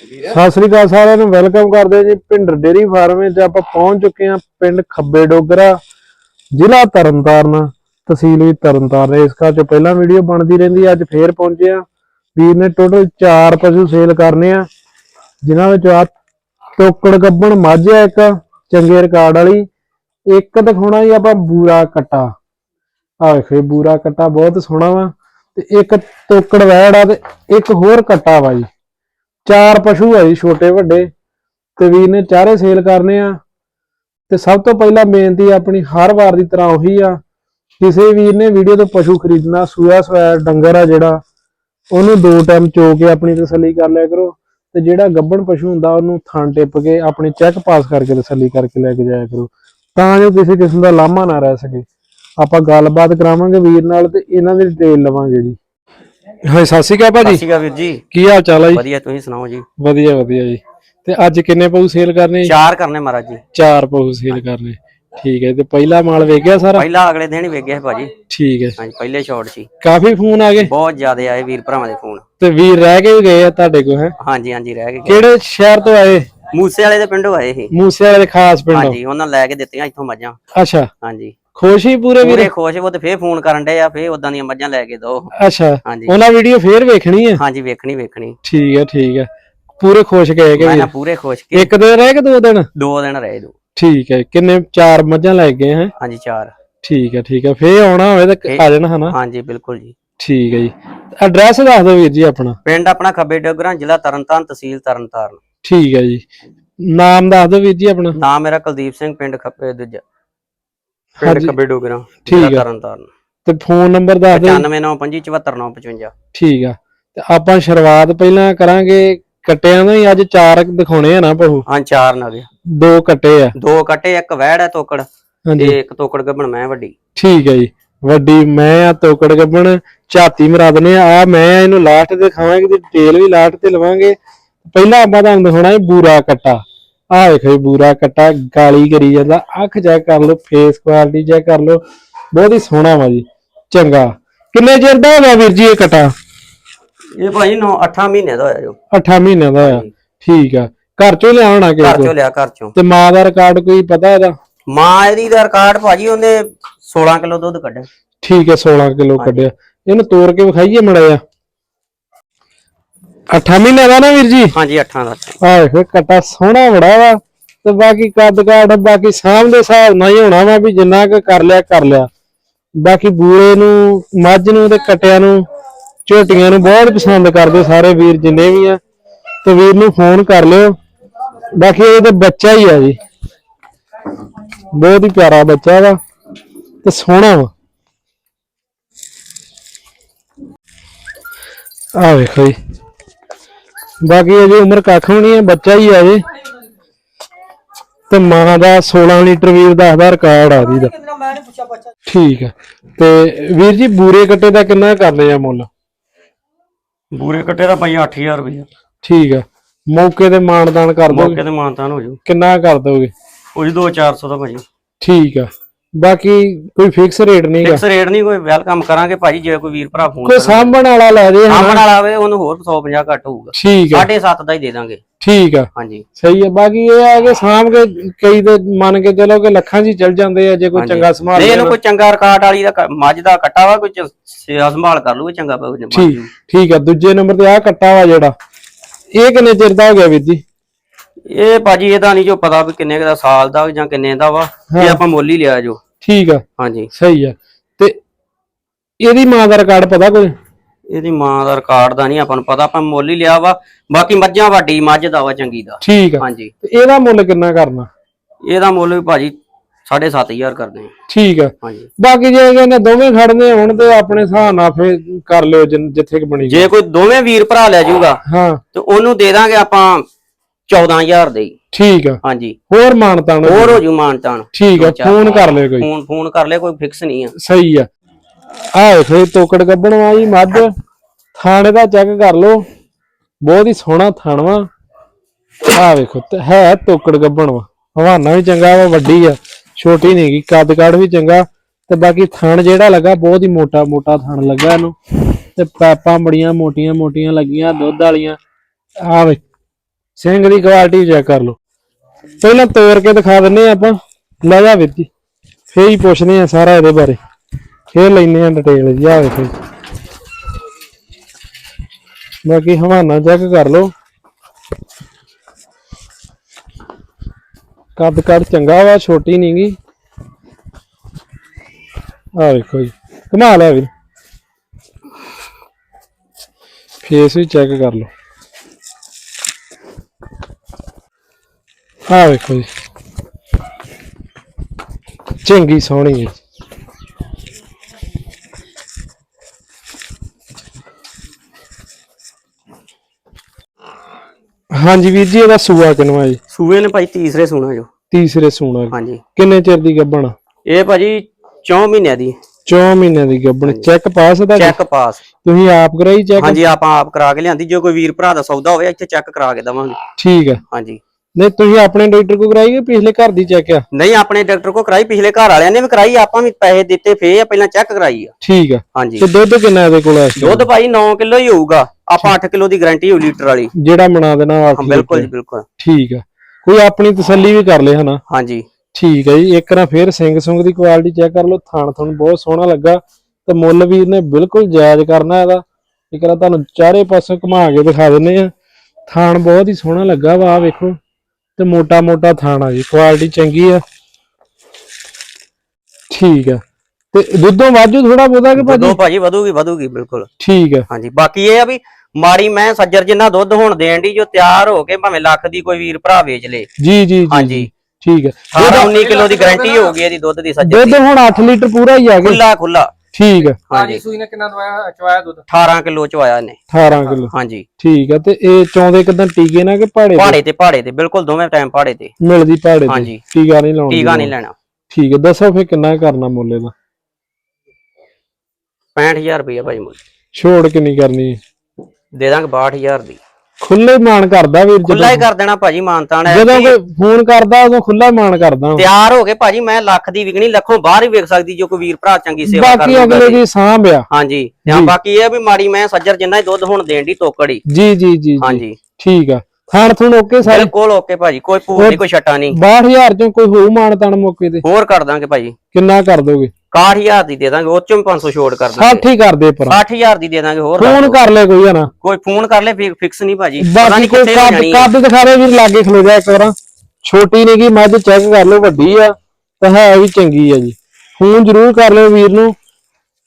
ਸਤਿ ਸ੍ਰੀ ਅਕਾਲ ਸਾਰਿਆਂ ਨੂੰ ਵੈਲਕਮ ਕਰਦੇ ਹਾਂ ਜੀ ਪਿੰਡਰ ਡੇਰੀ ਫਾਰਮ ਵਿੱਚ। ਆਪਾਂ ਪਹੁੰਚ ਚੁੱਕੇ ਹਾਂ ਪਿੰਡ ਖੱਬੇ ਡੋਗਰਾ, ਜ਼ਿਲ੍ਹਾ ਤਰਨਤਾਰਨ, ਤਹਿਸੀਲ ਵੀ ਤਰਨਤਾਰਨ। ਇਸ ਘਰ ਚ ਪਹਿਲਾਂ ਵੀਡੀਓ ਬਣਦੀ ਰਹਿੰਦੀ, ਅੱਜ ਫੇਰ ਪਹੁੰਚੇ ਆ ਵੀਰ ਨੇ ਟੋਟਲ 4 ਪਸ਼ੂ ਸੇਲ ਕਰਨੇ ਆ, ਜਿਨ੍ਹਾਂ ਵਿੱਚ ਆ ਟੋਕੜ ਗੱਬਣ ਮੱਝ ਇੱਕ, ਚੰਗੇ ਰਿਕਾਰਡ ਵਾਲੀ। ਇੱਕ ਦਿਖਾਉਣਾ ਜੀ ਆਪਾਂ ਬੂਰਾ ਕੱਟਾ। ਆ ਵੇਖੋ ਬੂਰਾ ਕੱਟਾ ਬਹੁਤ ਸੋਹਣਾ ਵਾ। ਤੇ ਇੱਕ ਟੋਕੜ ਵੈੜ ਆ ਤੇ ਇੱਕ ਹੋਰ ਕੱਟਾ ਵਾ ਜੀ। ਚਾਰ ਪਸ਼ੂ ਆ ਜੀ ਛੋਟੇ ਵੱਡੇ ਤੇ ਵੀਰ ਨੇ ਚਾਰੇ ਸੇਲ ਕਰਨੇ ਆ। ਤੇ ਸਭ ਤੋਂ ਪਹਿਲਾਂ ਬੇਨਤੀ ਆਪਣੀ ਹਰ ਵਾਰ ਦੀ ਤਰ੍ਹਾਂ ਉਹੀ ਆ, ਕਿਸੇ ਵੀਰ ਨੇ ਵੀਡੀਓ ਤੋਂ ਪਸ਼ੂ ਖਰੀਦਣਾ, ਸੂਆ ਸਵਾਇਆ, ਡੰਗਰ ਆ ਜਿਹੜਾ, ਉਹਨੂੰ ਦੋ ਟਾਈਮ ਚੋ ਕੇ ਆਪਣੀ ਤਸੱਲੀ ਕਰ ਲਿਆ ਕਰੋ ਤੇ ਜਿਹੜਾ ਗੱਬਣ ਪਸ਼ੂ ਹੁੰਦਾ ਉਹਨੂੰ ਥਣ ਟਿੱਪ ਕੇ ਆਪਣੀ ਚੈੱਕ ਪਾਸ ਕਰਕੇ ਤਸੱਲੀ ਕਰਕੇ ਲੈ ਕੇ ਜਾਇਆ ਕਰੋ। ਤਾਂ ਜੋ ਕਿਸੇ ਕਿਸਮ ਦਾ ਲਾਮਾ ਨਾ ਰਹਿ ਸਕੇ। ਆਪਾਂ ਗੱਲਬਾਤ ਕਰਾਵਾਂਗੇ ਵੀਰ ਨਾਲ ਤੇ ਇਹਨਾਂ ਦੀ ਡਿਟੇਲ ਲਵਾਂਗੇ ਜੀ। ਹਾਂ ਸਤਿ ਸ਼੍ਰੀ ਅਕਾਲ ਸਤਿ ਭਾਜੀ ਸ਼੍ਰੀ ਅਕਾਲ ਵੀਰ ਜੀ। ਕੀ ਹਾਲ ਚਾਲ ਹੈ ਜੀ? ਵਧੀਆ ਤੁਸੀਂ ਸੁਣਾਓ ਜੀ? ਵਧੀਆ ਵਧੀਆ ਜੀ। ਤੇ ਅੱਜ ਕਿੰਨੇ ਪਊ ਸੇਲ ਕਰਨੇ? ਜੀ? ਚਾਰ ਕਰਨੇ ਮਹਾਰਾਜ ਜੀ। ਚਾਰ ਪਊ ਸੇਲ ਕਰਨੇ। ਠੀਕ ਹੈ ਤੇ ਪਹਿਲਾ ਮਾਲ ਵੇਖ ਗਿਆ ਸਾਰਾ? ਪਹਿਲਾ ਅਗਲੇ ਦਿਨ ਹੀ ਵੇਖ ਗਿਆ ਸੀ ਭਾਜੀ। ਠੀਕ ਹੈ। ਹਾਂਜੀ ਪਹਿਲੇ ਸ਼ਾਟ ਸੀ। ਕਾਫੀ ਫੋਨ ਆ ਗਏ? ਬਹੁਤ ਜ਼ਿਆਦੇ ਆਏ ਵੀਰ ਭਰਾਵਾਂ ਦੇ ਫੋਨ। ਤੇ ਵੀਰ ਰਹਿ ਕੇ ਵੀ ਗਏ ਆ ਤੁਹਾਡੇ ਕੋਲ ਹੈ? ਹਾਂਜੀ ਹਾਂਜੀ ਰਹਿ ਗਏ। ਕਿਹੜੇ ਸ਼ਹਿਰ ਤੋਂ ਆਏ? ਮੂਸੇ ਵਾਲੇ ਦੇ ਪਿੰਡੋਂ ਆਏ ਸੀ। ਮੂਸੇ ਵਾਲੇ ਦੇ ਖਾਸ ਪਿੰਡੋਂ? ਹਾਂਜੀ ਉਹਨਾਂ ਲੈ ਕੇ ਦਿੱਤੀਆਂ ਇੱਥੋਂ ਮੱਝਾਂ। ਅੱਛਾ। ਹਾਂਜੀ। ਖੁਸ਼ ਹੀ ਪੂਰੇ ਵੀਰ? ਪੂਰੇ ਖੁਸ਼ ਉਹ ਤੇ ਫੇਰ ਫੋਨ ਕਰਨ ਡਏ ਆ ਫੇਰ ਉਦਾਂ ਦੀਆਂ ਮੱਝਾਂ ਲੈ ਕੇ ਦੋ। ਅੱਛਾ ਹਾਂਜੀ। ਉਹਨਾਂ ਵੀਡੀਓ ਫੇਰ ਵੇਖਣੀ ਹੈ ਹਾਂਜੀ ਵੇਖਣੀ ਵੇਖਣੀ। ਠੀਕ ਹੈ ਠੀਕ ਹੈ ਪੂਰੇ ਖੁਸ਼ ਗਏ ਕਿ ਮੈਂ ਨਾ ਪੂਰੇ ਖੁਸ਼ ਕਿ। ਇੱਕ ਦਿਨ ਰਹਿ ਕੇ ਦੋ ਦਿਨ? ਦੋ ਦਿਨ ਰਹੇ ਦੋ। ਠੀਕ ਹੈ ਕਿੰਨੇ ਚਾਰ ਮੱਝਾਂ ਲੈ ਗਏ ਹੈ? ਹਾਂਜੀ ਚਾਰ। ਠੀਕ ਹੈ ਠੀਕ ਹੈ ਫੇਰ ਆਉਣਾ ਹੋਵੇ ਤਾਂ ਆ ਜਾਣਾ ਹਨਾ? ਹਾਂਜੀ ਬਿਲਕੁਲ ਜੀ। ਠੀਕ ਹੈ ਜੀ। ਐਡਰੈਸ ਦੱਸ ਦਿਓ ਵੀਰ ਜੀ ਆਪਣਾ। ਪਿੰਡ ਆਪਣਾ ਖੱਬੇ ਡੋਗਰਾਂ ਜ਼ਿਲ੍ਹਾ ਤਰਨਤਾਰਨ ਤਹਿਸੀਲ ਤਰਨਤਾਰਨ। ਠੀਕ ਹੈ ਜੀ। ਨਾਮ ਦੱਸ ਦਿਓ ਵੀਰ ਜੀ ਆਪਣਾ। ਨਾਮ ਮੇਰਾ ਕੁਲਦੀਪ ਸਿੰਘ ਪਿੰਡ ਖੱਬੇ ਦੂਜਾ ਪਿੰਡ ਹਾਂਜੀ। ਖੱਬੇ ਡੋਗਰਾਂ ਠੀਕ ਜ਼ਿਲ੍ਹਾ ਆ। ਤਰਨਤਾਰਨ ਤੇ ਫੋਨ ਨੰਬਰ ਦੱਸ ਦਿਓ। 9995744955 ਠੀਕ ਆ। ਤੇ ਆਪਾਂ ਸ਼ੁਰੂਆਤ ਪਹਿਲਾਂ ਕਰਾਂਗੇ ਕੱਟਿਆਂ ਤੋਂ ਹੀ ਅੱਜ ਚਾਰ ਦਿਖਾਉਣੇ ਆ ਨਾ ਪਹੂ ਹਾਂ ਚਾਰ ਨਗ ਦੋ ਕੱਟੇ ਆ। ਦੋ ਕੱਟੇ ਇੱਕ ਵਹਿੜ ਹੈ ਤੋਕੜ। ਤੇ ਹਾਂਜੀ ਇੱਕ ਤੋਕੜ ਗੱਬਣ ਮੈਂ ਵੱਡੀ। ਠੀਕ ਹੈ ਜੀ। ਵੱਡੀ ਮੈਂ ਆ ਤੋਕੜ ਗੱਬਣ ਝਾਤੀ ਮਰਾ ਦਨੇ ਆ। ਮੈਂ ਆ, ਇਹਨੂੰ ਲਾਸਟ ਤੇ ਦਿਖਾਵਾਂਗੇ ਤੇ ਡਿਟੇਲ ਵੀ ਲਾਸਟ ਤੇ ਲਵਾਂਗੇ। ਪਹਿਲਾਂ ਆਪਾਂ ਤੁਹਾਨੂੰ ਦਿਖਾਉਣਾ ਹੈ ਬੂਰਾ ਕੱਟਾ। ਵੇਖੋ ਜੀ ਬੂਰਾ ਕੱਟਾ ਗਾਲੀ ਕਰੀ ਜਾਂਦਾ ਅੱਖ ਚੈੱਕ ਕਰ ਲਓ ਫੇਸ ਕੁਆਲਿਟੀ ਚੈੱਕ ਕਰ ਲਓ ਬਹੁਤ ਹੀ ਸੋਹਣਾ ਵਾ ਜੀ ਚੰਗਾ। ਕਿੰਨੇ ਚਿਰ ਦਾ ਹੋ ਗਿਆ ਵੀਰ ਜੀ ਇਹ ਕੱਟਾ? ਇਹ ਭਾਈ 9 8 ਮਹੀਨੇ ਦਾ ਹੋਇਆ ਜੋ। 8 ਮਹੀਨਿਆਂ ਦਾ ਹੋਇਆ। ਠੀਕ ਆ। ਘਰ ਚੋਂ ਲਿਆਉਣਾ ਕਿਸੇ ਘਰ ਚੋਂ ਲਿਆ ਘਰ ਚੋਂ। ਤੇ ਮਾਂ ਦਾ ਰਿਕਾਰਡ ਕੋਈ ਪਤਾ ਇਹਦਾ? ਮਾਂ ਇਹਦੀ ਦਾ ਰਿਕਾਰਡ ਭਾਜੀ ਉਹਨੇ 16 ਕਿਲੋ ਦੁੱਧ ਕੱਢਿਆ। ਠੀਕ ਹੈ 16 ਕਿਲੋ ਕੱਢਿਆ। ਇਹਨੂੰ ਤੋੜ ਕੇ ਵਿਖਾਈਏ ਮੜਾ ਜਾ 8 ਮਹੀਨਿਆਂ ਦਾ ਨਾ ਵੀਰ ਜੀ? ਹਾਂਜੀ 8 ਦਾ। ਆਹ ਵੇਖੋ ਕੱਟਾ ਸੋਹਣਾ ਬੜਾ ਵਾ। ਤੇ ਬਾਕੀ ਕੱਦ ਕਾਠ ਬਾਕੀ ਸਾਂਭ ਦੇ ਹਿਸਾਬ ਨਾਲ ਹੀ ਹੋਣਾ ਵਾ ਵੀ ਜਿੰਨਾ ਕੁ ਕਰ ਲਿਆ ਕਰ ਲਿਆ। ਬਾਕੀ ਬੂਰੇ ਨੂੰ ਮੱਝ ਨੂੰ ਤੇ ਕਟਿਆਂ ਨੂੰ ਝੋਟੀਆਂ ਨੂੰ ਬਹੁਤ ਪਸੰਦ ਕਰਦੇ ਸਾਰੇ ਵੀਰ ਜਿੰਨੇ ਵੀ ਆ। ਤੇ ਵੀਰ ਨੂੰ ਫੋਨ ਕਰ ਲਿਓ। ਬਾਕੀ ਇਹ ਤੇ ਬੱਚਾ ਹੀ ਆ ਜੀ। ਬਹੁਤ ਹੀ ਪਿਆਰਾ ਬੱਚਾ ਵਾ ਤੇ ਸੋਹਣਾ ਵਾ। ਆ ਵੇਖੋ ਜੀ। ਬਾਕੀ ਅਜੇ ਉਮਰ ਕੱਖ ਵੀ ਨਹੀਂ ਹੈ ਬੱਚਾ ਹੀ ਆ ਜੀ ਤੇ ਮਾਂ ਦਾ 16 ਲੀਟਰ ਵੀਰ ਦਾ ਆਧਾਰ ਕਾਰਡ ਆ ਜੀ ਦਾ। ਠੀਕ ਹੈ ਤੇ ਵੀਰ ਜੀ ਬੂਰੇ ਕੱਟੇ ਦਾ ਕਿੰਨਾ ਕਰਦੇ ਆ ਮੁੱਲ? ਬੂਰੇ ਕੱਟੇ ਦਾ ਭਾਈ 8000 ਰੁਪਏ ਠੀਕ ਹੈ ਮੌਕੇ ਤੇ ਮਾਨਦਾਨ ਕਰ ਦੋਗੇ? ਮੌਕੇ ਤੇ ਮਾਨਤਾਨ ਹੋ ਜੂ ਕਿੰਨਾ ਕਰ ਦੋਗੇ? ਉਹ ਜੀ 2-400 ਦਾ ਭਾਜੀ ਠੀਕ ਆ। ਬਾਕੀ ਕੋਈ ਫਿਕਸ ਰੇਟ ਨਹੀਂਗਾ ਫਿਕਸ ਰੇਟ ਨਹੀਂ ਕੋਈ ਵੈਲਕਮ ਕਰਾਂਗੇ ਭਾਜੀ ਜੇ ਕੋਈ ਵੀਰ ਭਰਾ ਫੋਨ ਕੋਈ ਸਾਂਭਣ ਵਾਲਾ ਲੈ ਦੇ ਸਾਹਮਣ ਹਾਂ ਵਾਲਾ ਆਵੇ ਉਹਨੂੰ ਹੋਰ 150 ਘੱਟ ਹੋਊਗਾ। ਠੀਕ ਆ। 7.5 ਦਾ ਹੀ ਦੇ ਦਾਂਗੇ। ਠੀਕ ਆ। ਹਾਂਜੀ। ਸਹੀ ਹੈ ਬਾਕੀ ਇਹ ਹੈ ਕਿ ਸਾਂਭ ਕੇ ਕਈ ਤੇ ਮੰਨ ਕੇ ਚਲੋ ਕਿ ਲੱਖਾਂ 'ਚ ਹੀ ਚਲ ਜਾਂਦੇ ਆ ਜੇ ਕੋਈ। ਚੰਗਾ ਸੰਭਾਲ ਜੇ ਲਿਆ ਇਹਨੂੰ ਕੋਈ ਚੰਗਾ ਰਿਕਾਰਡ ਵਾਲੀ ਦਾ ਮੱਝ ਦਾ ਕੱਟਾ ਵਾ ਕੋਈ ਸੇਵਾ ਸੰਭਾਲ ਕਰ ਲੂਗਾ ਚੰਗਾ ਠੀਕ ਠੀਕ ਆ। ਦੂਜੇ ਨੰਬਰ ਤੇ ਆ ਕੱਟਾ ਵਾ ਜਿਹੜਾ। ਇਹ ਕਿੰਨੇ ਚਿਰ ਦਾ ਹੋ ਗਿਆ ਵੀਰ ਜੀ? ਇਹ ਭਾਜੀ ਇਹਦਾ ਨਹੀਂ ਜੋ ਪਤਾ ਵੀ ਕਿੰਨੇ ਦਾ ਸਾਲ ਦਾ ਜਾਂ ਕਿੰਨੇ ਦਾ ਵਾ ਇਹ ਆਪਾਂ ਮੁੱਲ ਹੀ ਲਿਆ ਜੋ। ਠੀਕ ਆ। ਹਾਂਜੀ। ਸਹੀ ਆ। ਤੇ ਇਹਦੀ ਮਾਂ ਦਾ ਰਿਕਾਰਡ ਪਤਾ ਕੋਈ? ਇਹਦੀ ਮਾਂ ਦਾ ਰਿਕਾਰਡ ਦਾ ਨਹੀਂ ਆਪਾਂ ਨੂੰ ਪਤਾ ਆਪਾਂ ਮੁੱਲ ਹੀ ਲਿਆ ਵਾ। ਬਾਕੀ ਮੱਝਾਂ ਵੱਡੀ ਮੱਝ ਦਾ ਵਾ ਚੰਗੀ ਦਾ। ਠੀਕ ਆ। ਹਾਂਜੀ। ਤੇ ਇਹਦਾ ਮੁੱਲ ਕਿੰਨਾ ਕਰਨਾ? ਇਹਦਾ ਮੁੱਲ ਵੀ ਭਾਜੀ 7500 ਕਰਦੇ ਆ। ਠੀਕ ਆ। ਹਾਂਜੀ। ਬਾਕੀ ਜੇ ਕਹਿੰਦੇ ਦੋਵੇਂ ਖੜਨੇ ਹੋਣ ਤੇ ਆਪਣੇ ਹਿਸਾਬ ਨਾਲ ਫੇਰ ਕਰ ਲਿਓ ਜਿੰਨ- ਜਿੱਥੇ ਕਿ ਬਣੀ ਜੇ ਕੋਈ ਦੋਵੇਂ ਵੀਰ ਭਰਾ ਲੈ ਜਾਊਗਾ ਹਾਂ। ਤੇ ਉਹਨੂੰ ਦੇ ਦਾਂਗੇ ਆਪਾਂ 14000 ਦੇ। ਠੀਕ ਆ। ਹਾਂਜੀ। ਹੋਰ ਮਾਨਤਾ ਨੂੰ ਹੋਰ ਹੋ ਜੂ ਮਾਨਤਾਨ। ਠੀਕ ਆ ਫੋਨ ਕਰ ਲਿਓ ਕੋਈ। ਫੋਨ ਫੋਨ ਕਰ ਲੈ ਕੋਈ ਫਿਕਸ ਨਹੀਂ ਆ। ਸਹੀ ਆ। ਆਹ ਫੇਰ ਤੋਕੜ ਗੱਬਣ ਵਾਲੀ ਮੱਝ। ਥਾਣੇ ਦਾ ਚੈੱਕ ਕਰ ਲਓ। ਬਹੁਤ ਹੀ ਸੋਹਣਾ ਥਣ ਵਾ। ਆਹ ਵੇਖੋ ਹੈ ਤੋਕੜ ਗੱਬਣ ਵਾ ਹਵਾਨਾ ਵੀ ਚੰਗਾ ਵਾ ਵੱਡੀ ਆ। ਛੋਟੀ ਨਹੀਂ ਗੀ ਕੱਦ ਕਾਠ ਵੀ ਚੰਗਾ। ਤੇ ਬਾਕੀ ਥਣ ਜਿਹੜਾ ਲੱਗਾ ਬਹੁਤ ਹੀ ਮੋਟਾ ਮੋਟਾ ਥਣ ਲੱਗਾ ਇਹਨੂੰ। ਤੇ ਪੈਪਾਂ ਬੜੀਆਂ ਮੋਟੀਆਂ ਮੋਟੀਆਂ ਲੱਗੀਆਂ ਦੁੱਧ ਵਾਲੀਆਂ। ਆਹ ਵੇ ਸਿੰਘ ਦੀ ਕੁਆਲਿਟੀ ਚੈੱਕ ਕਰ ਲਓ। ਪਹਿਲਾਂ ਤੋੜ ਕੇ ਦਿਖਾ ਦਿੰਨੇ ਆ ਆਪਾਂ। ਲੈ ਜਾ ਵੀਰ ਜੀ। ਫੇਰ ਹੀ ਪੁੱਛਦੇ ਆ ਸਾਰਾ ਇਹਦੇ ਬਾਰੇ। ਫੇਰ ਲੈਨੇ ਆ ਡਿਟੇਲ ਜੀ। ਆ ਵੇਖੋ ਬਾਕੀ ਹਵਾਨਾ ਚੈੱਕ ਕਰ ਲਓ। ਕੱਦ ਕੱਦ ਚੰਗਾ ਵਾ, ਛੋਟੀ ਨੀ ਗੀ। ਆ ਵੇਖੋ ਜੀ। ਕਮਾਲ ਹੈ ਵੀਰ। ਫੇਸ ਵੀ ਚੈੱਕ ਕਰ ਲਓ। ਆ ਵੇਖੋ ਜੀ। ਚੰਗੀ ਸੋਹਣੀ ਹੈ। ਹਾਂਜੀ ਵੀਰ ਜੀ ਇਹਦਾ ਸੂਆ ਕਿਨਵਾ ਜੀ? ਸੂਏ ਨੇ ਭਾਈ ਤੀਸਰੇ ਸੁਣਾ ਜੋ। ਤੀਸਰੇ ਸੂਣਾ ਜੀ। ਹਾਂਜੀ। ਕਿੰਨੇ ਚਿਰ ਦੀ ਗੱਬਣ ਇਹ ਭਾਜੀ 4 ਮਹੀਨਿਆਂ ਦੀ। 4 ਮਹੀਨਿਆਂ ਦੀ ਗੱਬਣ ਚੈੱਕ ਪਾਸ ਦਾ ਚੈੱਕ ਪਾਸ। ਤੁਸੀਂ ਆਪ ਕਰਾਈ ਚੈੱਕ? ਹਾਂਜੀ ਆਪਾਂ ਆਪ ਕਰਾ ਕੇ ਲਿਆਂਦੀ। ਜੇ ਕੋਈ ਵੀਰ ਭਰਾ ਦਾ ਸੌਦਾ ਹੋਵੇ ਇੱਥੇ ਚੈੱਕ ਕਰਾ ਕੇ ਦਵਾਂਗੇ। ਠੀਕ ਹੈ ਹਾਂਜੀ। ਨਹੀਂ ਤੁਸੀਂ ਆਪਣੇ ਡਾਕਟਰ ਕੋ ਕਰਾਈ ਕਿ ਪਿਛਲੇ ਘਰ ਦੀ ਚੈੱਕ ਆ? ਨਹੀਂ ਆਪਣੇ ਡਾਕਟਰ ਕੋ ਕਰਾਈ ਪਿਛਲੇ ਘਰ ਵਾਲਿਆਂ ਨੇ ਵੀ ਕਰਾਈ ਆਪਾਂ ਵੀ ਪੈਸੇ ਦਿੱਤੇ ਫੇ ਆ ਪਹਿਲਾਂ ਚੈੱਕ ਕਰਾਈ ਆ। ਠੀਕ ਆ। ਹਾਂਜੀ। ਤੇ ਦੁੱਧ ਕਿੰਨਾ ਇਹਦੇ ਕੋਲ time? ਦੁੱਧ ਭਾਈ 9 ਕਿਲੋ ਹੀ ਹੋਊਗਾ ਆਪਾਂ 8 ਕਿਲੋ ਦੀ ਗਾਰੰਟੀ ਹੋ ਲੀਟਰ ਵਾਲੀ। ਜਿਹੜਾ ਬਣਾ ਦੇਣਾ ਵਾ ਹਾਂ ਬਿਲਕੁਲ ਜੀ ਬਿਲਕੁਲ। ਠੀਕ ਆ। ਕੋਈ ਆਪਣੀ ਤਸੱਲੀ ਵੀ ਕਰ ਲੈ ਹਨਾ। ਹਾਂਜੀ। ਠੀਕ ਹੈ ਜੀ ਇੱਕ ਵਾਰ ਫੇਰ ਸਿੰਘ ਸੁੰਗ ਦੀ ਕੁਆਲਿਟੀ ਚੈੱਕ ਕਰ ਲਓ ਥਣ ਤੁਹਾਨੂੰ ਬਹੁਤ ਸੋਹਣਾ ਲੱਗਾ। ਤੇ ਮੁੱਲ ਵੀਰ ਨੇ ਬਿਲਕੁਲ ਜਾਇਜ਼ ਕਰਨਾ ਇਹਦਾ। ਇੱਕ ਵਾਰ ਤੁਹਾਨੂੰ ਚਾਰੇ ਪਾਸੇ ਘੁਮਾ ਕੇ ਦਿਖਾ ਦਿੰਨੇ ਆ ਥਾਣ ਬਹੁਤ ਹੀ ਸੋਹਣਾ ਲੱਗਾ ਵਾ ਆ ਵੇਖੋ। ਤੇ ਮੋਟਾ ਮੋਟਾ ਥਾਣ ਜੀ ਕੁਆਲਿਟੀ ਚੰਗੀ ਆ। ਠੀਕ ਆ। ਤੇ ਦੁੱਧੋਂ ਵਾਜੂ ਥੋੜਾ ਬਹੁਤਾ ਕਿ ਭਾਜੀ? ਦੋ ਭਾਜੀ ਵਧੂਗੀ ਵਧੂਗੀ ਬਿਲਕੁਲ। ਠੀਕ ਆ। ਹਾਂਜੀ ਬਾਕੀ ਇਹ ਆ ਵੀ ਮਾੜੀ ਮੈਂ ਸੱਜਰ ਜਿੰਨਾ ਦੁੱਧ ਹੁਣ ਦੇਣ ਦੀ ਜੋ ਤਿਆਰ ਹੋ ਕੇ ਭਾਵੇਂ ਲੱਖ ਦੀ ਕੋਈ ਵੀਰ ਭਰਾ ਵੇਚ ਲੇ। ਜੀ ਜੀ ਹਾਂਜੀ। ਠੀਕ ਆ। 18 19 ਕਿਲੋ ਦੀ ਗਾਰੰਟੀ ਹੋਊਗੀ ਇਹਦੀ ਦੁੱਧ ਦੀ ਸੱਜਰ ਦੁੱਧ ਹੁਣ 8 ਲੀਟਰ ਪੂਰਾ ਹੀ ਆ ਗਿਆ। ਖੁੱਲਾ ਖੁੱਲਾ ਠੀਕ ਆ ਹਾਂਜੀ। ਸੂਈ ਨੇ ਕਿੰਨਾ ਦਵਾਇਆ ਚਵਾਇਆ ਦੁੱਧ? 18 ਕਿਲੋ ਚ ਆਇਆ ਨੇ। 18 ਕਿਲੋ। ਹਾਂਜੀ। ਠੀਕ ਆ ਤੇ ਇਹ ਚੌਂਦੇ ਕਿਦਾਂ ਟੀਕੇ ਨਾ ਕਿ ਪਹਾੜੇ ਤੇ? ਪਹਾੜੇ ਤੇ ਪਹਾੜੇ ਤੇ ਬਿਲਕੁਲ ਦੋਵੇਂ ਟਾਈਮ ਪਹਾੜੇ ਤੇ। ਮਿਲਦੀ ਪਹਾੜੇ ਤੇ? ਹਾਂਜੀ। ਟੀਕਾ ਨਹੀਂ ਲਾਉਣਾ ਟੀਕਾ ਨਹੀਂ ਲੈਣਾ। ਠੀਕ ਹੈ ਦੱਸੋ ਫੇ ਕਿੰਨਾ ਕਰਨਾ ਮੁੱਲ ਇਹਦਾ 65000 ਰੁਪਏ ਭਾਈ ਮੁੱਲ। ਛੋੜ ਕਿੰਨੀ ਕਰਨੀ ਹੈ? ਦੇ ਦਾਂਗੇ 62000 ਦੀ। ਖੁੱਲੇ ਮਾਨ ਕਰਦਾ ਵੀਰ ਖੁੱਲਾ ਹੀ ਜਦੋਂ ਕਰ ਦੇਣਾ ਭਾਜੀ ਮਾਨਤਾਨ ਹੈ। ਜਦੋਂ ਕੋਈ ਫੋਨ ਕਰਦਾ ਉਦੋਂ ਖੁੱਲਾ ਮਾਨ ਕਰਦਾ। ਤਿਆਰ ਹੋ ਕੇ ਭਾਜੀ ਮੈਂ ਲੱਖ ਦੀ ਵਿਕਣੀ ਲੱਖੋਂ ਬਾਹਰ ਹੀ ਵੇਖ ਸਕਦੀ ਜੋ ਕੋਈ ਵੀਰ ਭਰਾ ਚੰਗੀ ਸੇਵਾ ਕਰ ਬਾਕੀ ਅਗਲੇ ਜੀ। ਦੀ ਸਾਂਭ ਆ। ਹਾਂਜੀ ਹਾਂ ਬਾਕੀ ਇਹ ਵੀ ਮਾੜੀ ਮੈਂ ਸੱਜਰ ਜਿੰਨਾ ਹੀ ਦੁੱਧ ਹੁਣ ਦੇਣ ਦੀ ਤੋਕੜੀ। ਜੀ ਜੀ ਜੀ ਜੀ। ਹਾਂਜੀ। ਠੀਕ ਆ। ਥਾਣ ਥੁਣ ਓਕੇ ਸਾਰੇ? ਬਿਲਕੁਲ ਓਕੇ ਭਾਜੀ ਕੋਈ ਨਹੀਂ ਕੋਈ ਛੱਟਾ ਨਹੀਂ। 62000 ਚੋਂ ਕੋਈ ਹੋਊ ਮਾਨ ਤਾਨ ਮੌਕੇ ਤੇ? ਹੋਰ ਕਰ ਦਾਂਗੇ ਭਾਜੀ। ਕਿੰਨਾ ਕਰ ਦੋਗੇ? 61000 ਦੀ ਦੇ ਦਾਂਗੇ ਉਹ ਚੋਂ ਵੀ 500 ਛੋੜ ਕਰ ਦਾਂਗੇ 60 ਹੀ ਕਰ ਦੇ ਪਰ 60000 ਦੀ ਦੇ ਦਾਂਗੇ ਹੋਰ ਫੋਨ। ਕਰ ਲੈ ਕੋਈ ਹਨਾ ਕੋਈ ਫੋਨ ਕਰ ਲੈ ਫਿਕਸ ਨਹੀਂ ਭਾਜੀ। ਪਤਾ ਨਹੀਂ ਕਿੱਥੇ ਜਾਣੀ। ਕੱਦ ਦਿਖਾ ਰਹੇ ਵੀਰ ਲਾਗੇ ਖਲੋ ਜਾ ਇੱਕ ਵਾਰ। ਛੋਟੀ ਨਹੀਂ ਗੀ ਮੱਝ ਚੈੱਕ ਕਰ ਲਓ ਵੱਡੀ ਆ ਤੇ ਹੈ ਵੀ ਚੰਗੀ ਆ ਜੀ। ਫੋਨ ਜ਼ਰੂਰ ਕਰ ਲਿਓ ਵੀਰ ਨੂੰ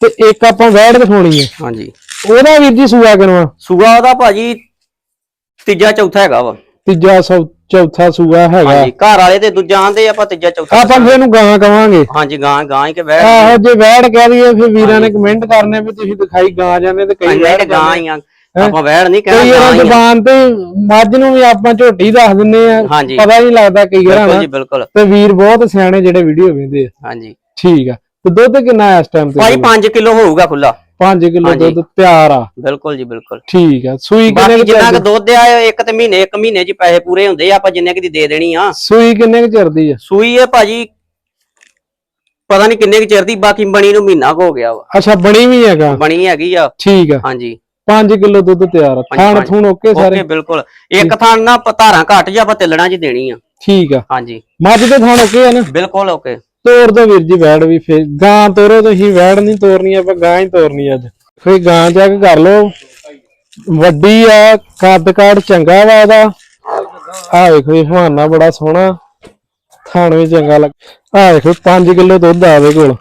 ਤੇ ਇੱਕ ਆਪਾਂ ਵੈੜ ਦਿਖਾਉਣੀ ਹੈ ਹਾਂਜੀ। ਉਹਦਾ ਵੀਰ ਜੀ ਸੂਆ ਕਿਨਵਾ ਸੂਆ ਉਹਦਾ ਭਾਜੀ ਤੀਜਾ ਚੌਥਾ ਹੈਗਾ ਵਾ। ਤੀਜਾ ਸੌ ਚੌਥਾ ਸੂਆ ਹੈਗਾ। ਹਾਂਜੀ ਘਰ ਵਾਲੇ ਤੇ ਦੂਜਾ ਆਂਦੇ ਆਪਾਂ ਤੀਜਾ ਚੌਥਾ ਆਪਾਂ ਫਿਰ ਇਹਨੂੰ ਗਾਂ ਕਵਾਂਗੇ। ਹਾਂਜੀ ਗਾਂ ਗਾਂ ਹੀ ਕੇ ਬੈਠ ਆਹੋ ਜੇ ਵੈੜ ਕਹਿ ਦਈਏ ਫਿਰ ਵੀਰਾਂ ਨੇ ਕਮੈਂਟ ਕਰਨੇ ਵੀ ਤੁਸੀਂ ਦਿਖਾਈ ਗਾਂ ਜਾਂਦੇ ਤੇ ਕਈ ਵੈੜ ਗਾਂ ਹੀ ਆ। ਆਪਾਂ ਵੈੜ ਨਹੀਂ ਕਈ ਕਹਿਣਾ ਵਾਰ ਗਾਂ ਹੀ ਆ। ਜ਼ਬਾਨ ਤੇ ਮੱਝ ਨੂੰ ਵੀ ਆਪਾਂ ਝੋਟੀ ਦੱਸ ਦਿੰਨੇ ਆ। ਹਾਂਜੀ। ਪਤਾ ਨਹੀਂ ਲੱਗਦਾ ਕਈ ਵਾਰ ਬਿਲਕੁਲ ਨਾ ਬਿਲਕੁਲ। ਤੇ ਵੀਰ ਬਹੁਤ ਸਿਆਣੇ ਜਿਹੜੇ ਵੀਡੀਓ ਵੇਖਦੇ ਆ। ਹਾਂਜੀ। ਠੀਕ ਆ। ਤੇ ਦੁੱਧ ਕਿੰਨਾ ਹੈ ਇਸ ਟਾਈਮ ਤੇ ਭਾਈ 5 ਕਿਲੋ ਹੋਊਗਾ ਖੁੱਲਾ 5 ਕਿਲੋ ਹਾਂਜੀ। ਦੁੱਧ ਤਿਆਰ ਆ। ਬਿਲਕੁਲ ਜੀ ਬਿਲਕੁਲ। ਠੀਕ ਆ। ਸੂਈ ਕਿੰਨੇ ਬਾਕੀ ਕੁ ਜਿੰਨਾ ਚਿਰ ਕੁ ਦੁੱਧ ਆ ਇੱਕ ਤੇ ਮਹੀਨੇ ਇੱਕ ਮਹੀਨੇ ਚ ਪੈਸੇ ਪੂਰੇ ਹੁੰਦੇ ਆ ਆਪਾਂ ਜਿੰਨੇ ਕੁ ਦੀ ਦੇ ਦੇਣੀ ਆ। ਸੂਈ ਕਿੰਨੇ ਕੁ ਚਿਰ ਦੀ ਆ? ਸੂਈ ਹੈ ਭਾਜੀ ਪਤਾ ਨਹੀਂ ਕਿੰਨੇ ਕੁ ਚਿਰ ਦੀ ਬਾਕੀ ਬਣੀ ਨੂੰ ਮਹੀਨਾ ਕੁ ਹੋ ਗਿਆ ਵਾ। ਅੱਛਾ ਬਣੀ ਵੀ ਹੈਗਾ? ਬਣੀ ਹੈਗੀ ਆ। ਠੀਕ ਆ। ਹਾਂਜੀ। 5 ਕਿਲੋ ਦੁੱਧ ਤਿਆਰ ਆ। ਖਾਣ ਪੰਜ। ਥੂਣ ਓਕੇ ਸਾਰੇ? ਓਕੇ ਬਿਲਕੁਲ। ਇੱਕ ਥਾਂ ਨਾ ਧਾਰਾਂ ਘੱਟ ਜਾਂ ਆਪਾਂ ਤਿੱਲਣਾ ਚ ਦੇਣੀ ਆ। ਠੀਕ ਆ। ਹਾਂਜੀ। ਮੱਝ ਦੇ ਥਾਣ ਓਕੇ ਆ ਨਾ? ਬਿਲਕੁਲ ਓਕੇ। ਤੋਰ ਦੋ ਵੀਰ ਜੀ ਵੈੜ ਵੀ ਫੇ ਗਾਂ ਤੋਰੋ ਤੁਸੀਂ ਵੈੜ ਨਹੀਂ ਤੋਰਨੀ ਆਪਾਂ ਗਾਂ ਹੀ ਤੋਰਨੀ ਅੱਜ। ਫੇ ਗਾਂ ਚੈੱਕ ਕਰ ਲਓ। ਵੱਡੀ ਆ ਕੱਦ ਕਾਠ ਚੰਗਾ ਵਾ ਉਹਦਾ। ਆ ਵੇਖੋ ਇਹ ਹਵਾਨਾ ਬੜਾ ਸੋਹਣਾ। ਥਾਣ ਵੀ ਚੰਗਾ ਲੱਗ ਆ ਵੇਖੋ 5 ਕਿਲੋ ਦੁੱਧ ਆਵੇ ਕੋਲ।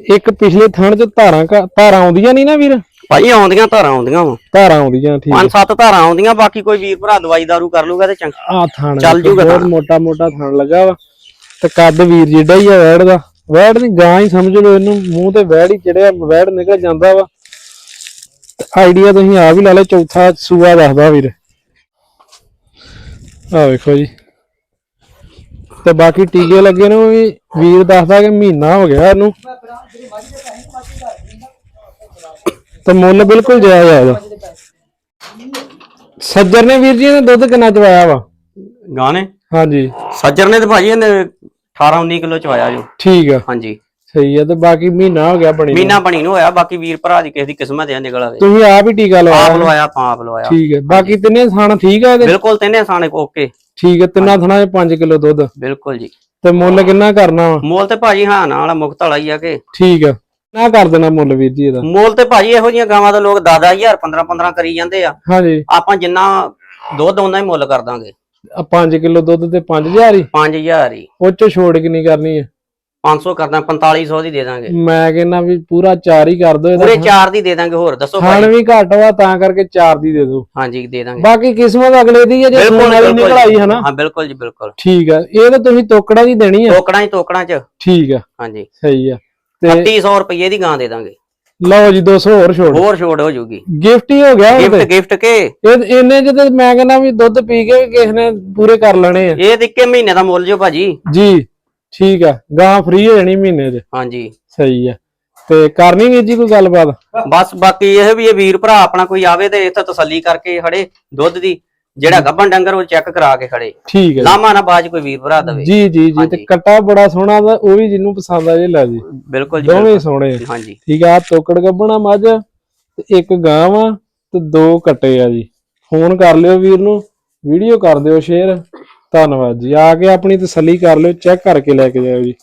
ਇੱਕ ਪਿਛਲੇ ਥਣ ਚ ਧਾਰਾਂ ਧਾਰਾਂ ਆਉਂਦੀਆਂ ਨਹੀਂ ਨਾ ਵੀਰ? ਭਾਜੀ ਆਉਂਦੀਆਂ ਧਾਰਾਂ ਆਉਂਦੀਆਂ ਵਾ। ਧਾਰਾਂ ਆਉਂਦੀਆਂ ਠੀਕ ਪੰਜ ਸੱਤ ਧਾਰਾਂ ਆਉਂਦੀਆਂ ਬਾਕੀ ਕੋਈ ਵੀਰ ਭਰਾ ਦਵਾਈ ਦਾਰੂ ਕਰ ਲੂਗਾ ਤੇ ਚੰਗਾ। ਆ ਥਣ ਚੱਲ ਜੂਗਾ ਬਹੁਤ। ਮੋਟਾ ਮੋਟਾ ਥਣ ਲੱਗਾ ਵਾ। ਤੇ ਕੱਦ ਵੀਰ ਜਿੱਡਾ ਹੀ ਆ ਵੈੜ ਦਾ ਵੈੜ ਨਹੀਂ ਗਾਂ ਹੀ ਸਮਝ ਲਓ ਇਹਨੂੰ। ਮੂੰਹ ਤੇ ਵੈੜ ਹੀ ਚੜਿਆ, ਵੈੜ ਨਿਕਲ ਜਾਂਦਾ ਵਾ। ਆਈਡੀਆ ਤੁਸੀਂ ਆ ਵੀ ਲਾ ਲਓ, ਚੌਥਾ ਸੂਆ ਦੱਸਦਾ ਵੀਰ। ਆ ਵੇਖੋ ਜੀ। ਤੇ ਬਾਕੀ ਟੀਕੇ ਲੱਗੇ ਨੂੰ ਵੀ ਵੀਰ ਦੱਸਦਾ ਕਿ ਮਹੀਨਾ ਹੋ ਗਿਆ ਇਹਨੂੰ। ਤੇ ਮੁੱਲ ਬਿਲਕੁਲ ਜਾਇਜ਼ ਆ ਇਹਦਾ। ਸੱਜਰ ਨੇ ਵੀਰ ਜੀ ਨੇ ਦੁੱਧ ਕਿੰਨਾ ਚਵਾਇਆ ਵਾ? ਗਾਂ ਨੇ? ਹਾਂਜੀ। ਸੱਜਰ ਨੇ ਤੇ ਭਾਜੀ ਇਹਨੇ 18 19 ਕਿਲੋ ਚ ਆਇਆ ਜੋ। ਠੀਕ ਆ। ਹਾਂਜੀ। ਸਹੀ ਹੈ ਤੇ ਬਾਕੀ ਮਹੀਨਾ ਹੋ ਗਿਆ ਬਣੀ ਨੂੰ। ਮਹੀਨਾ ਬਣੀ ਨੂੰ ਹੋਇਆ ਬਾਕੀ ਵੀਰ ਭਰਾ ਦੀ ਕਿਸੇ ਦੀ ਕਿਸਮਤ ਆ ਨਿਕਲ ਆਵੇ ਤੁਸੀਂ ਆਪ ਹੀ ਟੀਕਾ ਆਪ ਲਵਾਇਆ ਲਵਾਇਆ ਆਪਾਂ ਆਪ ਲਵਾਇਆ। ਠੀਕ ਹੈ ਬਾਕੀ ਤਿੰਨੇ ਥਾਣ ਠੀਕ ਹੈ ਇਹਦੇ? ਬਿਲਕੁਲ ਤਿੰਨੇ ਸਾਨੇ ਓਕੇ। ਠੀਕ ਹੈ ਤਿੰਨਾਂ ਥਾਣਾਂ 'ਚ 5 ਕਿਲੋ ਦੁੱਧ। ਬਿਲਕੁਲ ਜੀ। ਤੇ ਮੁੱਲ ਕਿੰਨਾ ਕਰਨਾ ਵਾ? ਮੋਲ ਤੇ ਭਾਜੀ ਹਾਂ ਨਾਲ ਮੁਕਤ ਵਾਲਾ ਹੀ ਆ ਕਿ। ਠੀਕ ਹੈ ਨਾ ਕਰ ਦੇਣਾ ਮੁੱਲ ਵੀਰ ਜੀ ਇਹਦਾ? ਮੋਲ ਤੇ ਭਾਜੀ ਇਹੋ ਜੀਆਂ ਗਾਵਾਂ ਦਾ ਲੋਕ 10000 15 15 ਕਰੀ ਜਾਂਦੇ ਆ। ਹਾਂਜੀ। ਆਪਾਂ ਜਿੰਨਾ ਦੁੱਧ ਉਹਨਾਂ ਹੀ ਮੁੱਲ ਕਰ ਦਾਂਗੇ। ਆ 5 ਕਿਲੋ ਦੁੱਧ ਤੇ 5000 ਹੀ? 5000 ਹੀ। ਉਹ ਚ ਛੋੜ ਕਿੰਨੀ ਕਰਨੀ ਹੈ 500 ਕਰਦਾ 4500 ਦੀ ਦੇ ਦਾਂਗੇ। ਮੈਂ ਕਹਿੰਦਾ ਵੀ ਪੂਰਾ 4 ਹੀ ਕਰ ਦੋ ਪੂਰੇ ਇਹਦਾ 4 ਦੀ ਦੇ ਦਾਂਗੇ ਹੋਰ ਦੱਸੋ ਖਾਣ ਵੀ ਘੱਟ ਵਾ ਤਾਂ ਕਰਕੇ 4 ਦੀ ਦੇ ਦਿਓ। ਹਾਂਜੀ ਦੇ ਦਾਂਗੇ। ਬਾਕੀ ਕਿਸਮਤ ਅਗਲੇ ਦੀ ਹੈ ਜੇ ਸੂਣ ਵਾਲੀ ਨਿਕਲ ਆਈ ਹੈ ਨਾ ਹਾਂ ਬਿਲਕੁਲ ਜੀ ਬਿਲਕੁਲ। ਠੀਕ ਹੈ ਇਹ ਤਾਂ ਤੁਸੀਂ ਤੋਕੜਾ ਦੀ ਦੇਣੀ ਹੈ ਟੋਕੜਾਂ ਹੀ ਟੋਕੜਾਂ ਚ। ਠੀਕ ਹੈ ਹਾਂਜੀ। ਸਹੀ ਹੈ ਤੇ 3800 ਰੁਪਏ ਦੀ ਗਾਂ ਦੇ ਦਾਂਗੇ। ਲਓ ਜੀ 200 ਹੋਰ ਛੋੜ। ਹੋਰ ਛੋੜ ਹੋ ਜਾਊਗੀ ਗਿਫਟ ਹੀ ਹੋ ਗਿਆ ਗਿਫਟ ਗਿਫਟ ਕੇ? ਇਹ ਇੰਨੇ ਤੇ ਮੈਂ ਕਹਿੰਦਾ ਵੀ ਦੁੱਧ ਪੀ ਕੇ ਵੀ ਕਿਸੇ ਨੇ ਪੂਰੇ ਕਰ ਲੈਣੇ ਆ। ਇਹ ਤੇ ਇੱਕੇ ਮਹੀਨੇ ਦਾ ਮੁੱਲ ਜੋ ਭਾਜੀ। ਜੀ ਠੀਕ ਆ। ਗਾਂ ਫ੍ਰੀ ਹੋ ਜਾਣੀ ਮਹੀਨੇ ਚ। ਹਾਂਜੀ। ਸਹੀ ਆ। ਤੇ ਕਰਨੀ ਵੀਰ ਜੀ ਕੋਈ ਗੱਲਬਾਤ? ਬਸ ਬਾਕੀ ਇਹ ਵੀ ਇਹ ਵੀਰ ਭਰਾ ਆਪਣਾ ਕੋਈ ਆਵੇ ਤੇ ਇੱਥੇ ਤਸੱਲੀ ਕਰਕੇ ਖੜੇ ਦੁੱਧ ਦੀ। ਜਿਹੜਾ ਗੱਭਣ ਡੰਗਰ ਉਹ ਚੈੱਕ ਕਰਾ ਕੇ ਖੜੇ। ਠੀਕ ਹੈ ਲਾਮਾ ਨਾ ਬਾਜ ਕੋਈ ਵੀਰ ਭਰਾ ਦਵੇ। ਜੀ ਜੀ ਜੀ ਤੇ ਹਾਂਜੀ। ਕੱਟਾ ਬੜਾ ਸੋਹਣਾ ਦਾ ਉਹ ਵੀ ਜਿਹਨੂੰ ਪਸੰਦ ਆ ਜੇ ਲੈ ਜੀ। ਬਿਲਕੁਲ ਜੀ ਦੋਵੇਂ ਬਿਲਕੁਲ। ਸੋਹਣੇ। ਆ। ਹਾਂਜੀ। ਠੀਕ ਆ ਆਹ ਤੋਕੜ ਗੱਬਣਾ ਮੱਝ ਤੇ ਇੱਕ ਗਾਂ ਵਾ ਤੇ ਦੋ ਕੱਟੇ ਆ ਜੀ। ਫੋਨ ਕਰ ਲਿਓ ਵੀਰ ਨੂੰ ਵੀਡੀਓ ਕਰ ਦਿਓ ਸ਼ੇਅਰ। ਧੰਨਵਾਦ ਜੀ। ਆ ਕੇ ਆਪਣੀ ਤਸੱਲੀ ਕਰ ਲਿਓ ਚੈੱਕ ਕਰਕੇ ਲੈ ਕੇ ਜਾਓ ਜੀ।